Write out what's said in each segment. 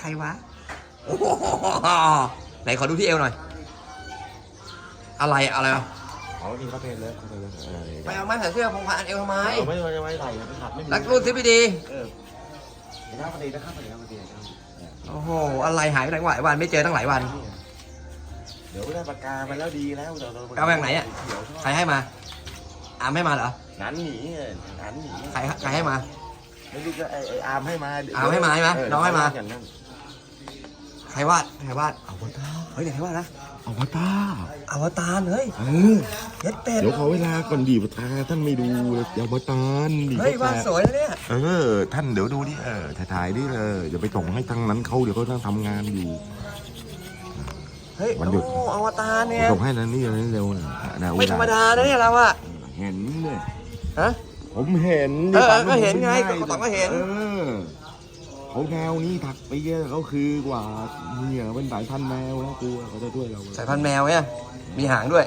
ใครวะโอ้โหไหนขอดูที่เอวหน่อย อะไรอะไรวะอ๋อนี่เขาเป็นเลยเขาเป็นเลยเออไปเอาไม้ใส่เสื้อพงพานเอวทำไมเอาไม่ไม่ไม่ไหลไม่ขัดไม่มีรักรูดซิพี่ดีเออเดี๋ยวพอดีนะครับพอดีพอดีครับโอ้โหอะไรหายไปไหนหลายวันไม่เจอตั้งหลายวัน เดี๋ยวได้ปากกามาแล้วดีแล้วเอามาจากไหนอะใครให้มาอามให้มาเหรอนั้นหนีนั้นหนีใครใครให้มาไม่รู้จะไอไออาร์มให้มาอาร์มให้มาใช่ไหมน้องให้มาอย่างนั้น ใครวาดใครวาดเอาวตารเฮ้ยเดี๋ยวใครวาดนะเอาวตารอวตารเฮ้ยเออเย็ดเป็ดเดี๋ยวขอเวลาก่อนดีตาท่านไม่ดูเลยเอาวตารดีเฮ้ยวาดสวยนะเนี่ยเออ ท่านเดี๋ยวดูดิเออถ่ายๆดิเอออย่าไปส่งให้ทางนั้นเขาเดี๋ยวเขาต้องทำงานอยู่เฮ้ยวันหยุดโอ้อวตารเนี่ยส่งให้แล้วนี่เลยเร็วนะนะไม่ธรรมดานะเนี่ยเราอะเห็นเนี่ยฮะผมเห็นเออตามก็เห็นไงผมก็ตามก็เห็นเออ เขาแนวนี้ถักไปเยอะเขาคือกว่าเนี่ยเป็นสายพันธุ์แมวแล้วกลัวเขาจะช่วยเราสายพันธุ์แมวเนี่ยมีหางด้วย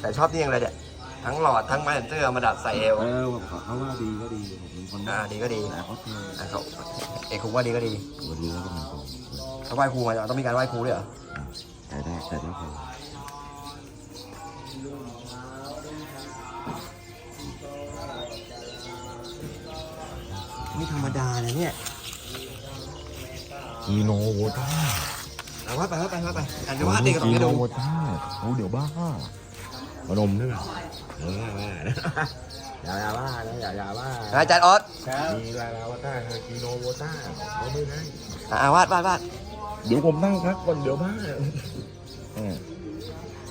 แต่ชอบที่ยังไงเนี่ยทั้งหลอดทั้งไม้แขวนเสื้อมาดัดใส่เอวเออเขาว่าดีก็ดีผมเป็นคนอ่าดีก็ดีแต่เขาเท่อะเขาเอกคงว่าดีก็ดีตัวดีแล้วก็เป็นคนเขาไหว้ครูมาต้องมีการไหว้ครูด้วยเหรอแต่ได้แต่แล้วเขาไม่ธรรมดาเลยเนี่ย กีโนโวต้าเอาว่าไปว่าไปว่าไปอ่านจะวาดดีกับตรงกีโนดูโวต้าโอ้เดี๋ยวบ้าพนมด้วยเออว่าอย่าอย่าบ้านะอย่าอย่าบ้าอาจารย์ออสมีลาลาวาต้ากีโนโวต้าเขาไม่ได้ อ่าวาดวาดวาดเดี๋ยวผมนั่งพักก่อนเดี๋ยวบ้าเออ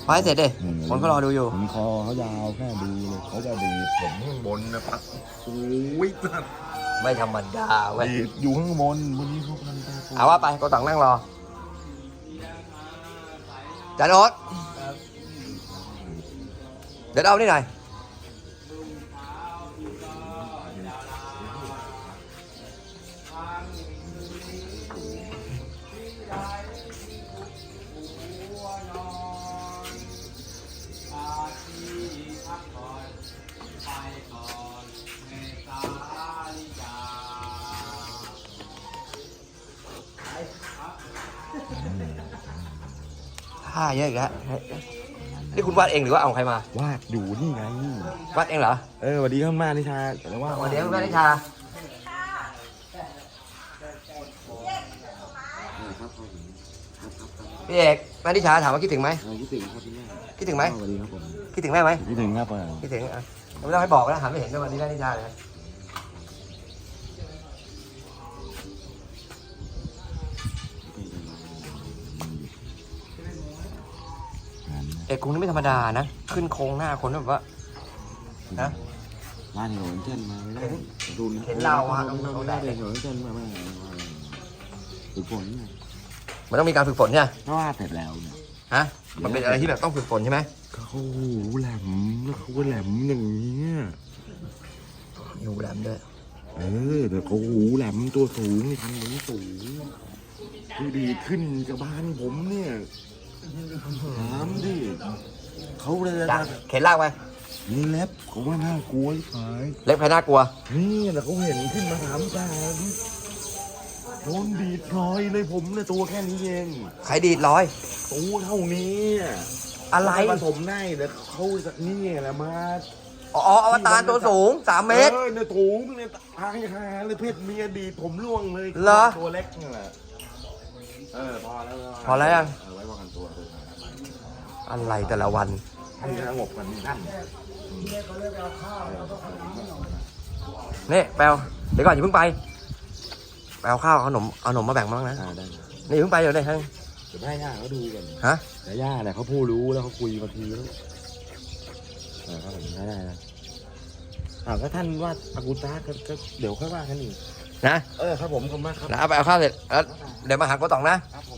วาดให้เสร็จดิคนก็รอดูอยู่ผมคอเขายาวแค่ดูเลยเขาจะดีดผมข้างบนนะครับโอ้ยสัตว์ ไม่ธรรมดาเว้ยดีดอยู่ข้างบนวันนี้เขาพันตาโกเอาว่าไปก็ต่างนั่งรออาจารย์ออสเดี๋ยวเอานี่หน่อย ท่าเยอะอีกแล้วเฮ้ยนี่คุณวาดเองหรือว่าเอาใครมาวาดอยู่นี่ไง วาดเองเหรอเออสวัสดีครับมานิชาแต่ว่าวันนี้คุณแม่นิชาพี่เอกแม่นิชาถามว่าคิดถึงไหมเออคิดถึงครับพี่แม่คิดถึงไหมสวัสดีครับผมคิดถึงแม่ไหมคิดถึงครับเออคิดถึงอะไม่ต้องให้บอกนะถามไม่เห็นด้วยวันนี้แม่นิชาเลย เอกกรุงนี่ไม่ธรรมดานะ ขึ้นโครงหน้าคนแบบว่า นะร้านเหวเส้นมาไม่ได้ดูเห็นเราอะ ไม่ได้เหวเส้นมาไม่ได้ฝึกฝนไงมันต้องมีการฝึกฝนใช่ไหมถ้าว่าเสร็จแล้วเนี่ยฮะ มันเป็นอะไรที่แบบต้องฝึกฝนใช่ไหมเขาแหลมแล้วเขาก็แหลมอย่างนี้ยอยู่แหลมด้วยเออแต่เขาหูแหลมตัวสูงพันนี้สูงคือดีดขึ้นจากบ้านผมเนี่ยถามดิ เขาเลยจ้ะนะเข็นลากไปนี่เล็บเขาว่าน่ากลัวที่หายเล็บใครน่ากลัว นี่แต่เขาเห็นขึ้นมาถามจานโดนดีดพลอยเลยผมเนี่ยตัวแค่นี้เองใครดีดร้อย ตัวเท่านี้อะไรผสมได้แต่เขาจะนี่แหละมาอ๋ออวตารตัวสูงสามเมตรเออเนี่ยถุงเนี่ยทางหาเลยเพศเมียดีดผมร่วงเลยเหรอตัวเล็กนี่แหละเออพอแล้วพอแล้วยังเออไว้ป้องกันตัวเลย อะไรแต่ละวันให้สงบกันนี่ท่านนี่แปลวเดี๋ยวก่อนอย่าเพิ่งไปแปลวข้าวเอาขนมเอาขนมมาแบ่งบ้างนะอ่าได้นี่อย่าเพิ่งไปเดี๋ยวได้ทั้ง เดี๋ยวให้ย่าเขาดูกันฮะ แต่ย่าเนี่ยเขาผู้รู้แล้วเขาคุยบางทีแล้วเออครับผมได้ได้นะถามว่าท่านว่าอากูต้าก็ก็เดี๋ยวค่อยว่ากันอีกนะ เออครับผมขอบคุณมากครับแล้วเอาไปเอาข้าวเสร็จแล้วเดี๋ยวมาหาโกตองนะ ครับผม